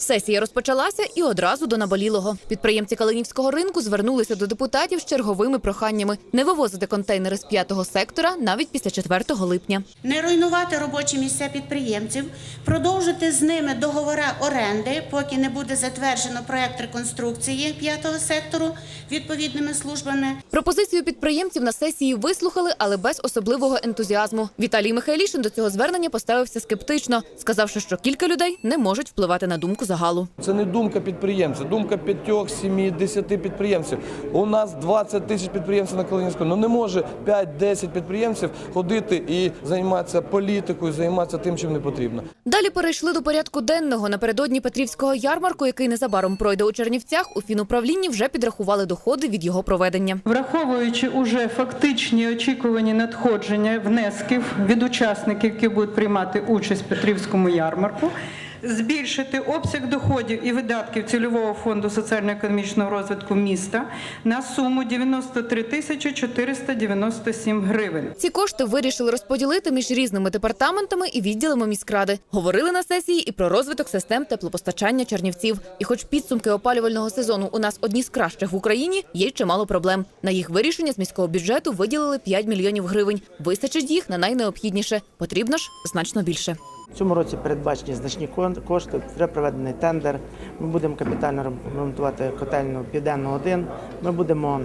Сесія розпочалася і одразу до наболілого. Підприємці Калинівського ринку звернулися до депутатів з черговими проханнями не вивозити контейнери з п'ятого сектора навіть після 4 липня. не руйнувати робочі місця підприємців, продовжити з ними договори оренди, поки не буде затверджено проект реконструкції п'ятого сектору відповідними службами. Пропозицію підприємців на сесії вислухали, але без особливого ентузіазму. Віталій Михайлішин до цього звернення поставився скептично, сказавши, що кілька людей не можуть впливати на думку загалу. Це не думка підприємця, думка п'ятьох, сімі, десяти підприємців. У нас 20 тисяч підприємців на Калинівському. Ну не може 5-10 підприємців ходити і займатися політикою, займатися тим, чим не потрібно. Далі перейшли до порядку денного. Напередодні Петрівського ярмарку, який незабаром пройде у Чернівцях, у фінуправлінні вже підрахували доходи від його проведення. Враховуючи уже фактичні очікувані надходження внесків від учасників, які будуть приймати участь в Петрівському ярмарку, збільшити обсяг доходів і видатків цільового фонду соціально-економічного розвитку міста на суму 93 тисячі 497 гривень. Ці кошти вирішили розподілити між різними департаментами і відділами міськради. Говорили на сесії і про розвиток систем теплопостачання чернівців. І, хоч підсумки опалювального сезону у нас одні з кращих в Україні, є чимало проблем. На їх вирішення з міського бюджету виділили 5 мільйонів гривень. Вистачить їх на найнеобхідніше. Потрібно ж значно більше. В цьому році передбачені значні кошти, вже проведений тендер. Ми будемо капітально ремонтувати котельну Південну 1. Ми будемо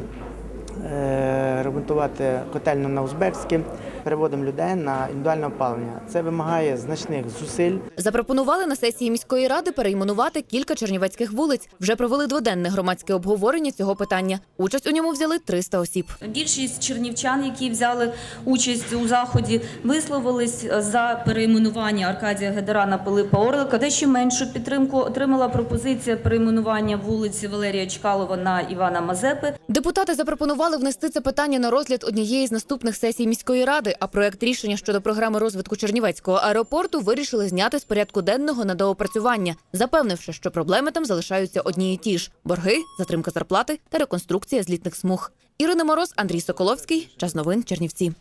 е, ремонтувати котельну на Узбекській. Переводимо людей на індивідуальне опалення. Це вимагає значних зусиль. Запропонували на сесії міської ради перейменувати кілька чернівецьких вулиць. Вже провели дводенне громадське обговорення цього питання. Участь у ньому взяли 300 осіб. Більшість чернівчан, які взяли участь у заході, висловились за перейменування Аркадія Гедера на Пилипа Орлика. Дещо меншу підтримку отримала пропозиція перейменування вулиці Валерія Чкалова на Івана Мазепи. Депутати запропонували внести це питання на розгляд однієї з наступних сесій міської ради. А проект рішення щодо програми розвитку Чернівецького аеропорту вирішили зняти з порядку денного на доопрацювання, запевнивши, що проблеми там залишаються одні і ті ж: борги, затримка зарплати та реконструкція злітних смуг. Ірина Мороз, Андрій Соколовський. Час новин Чернівці.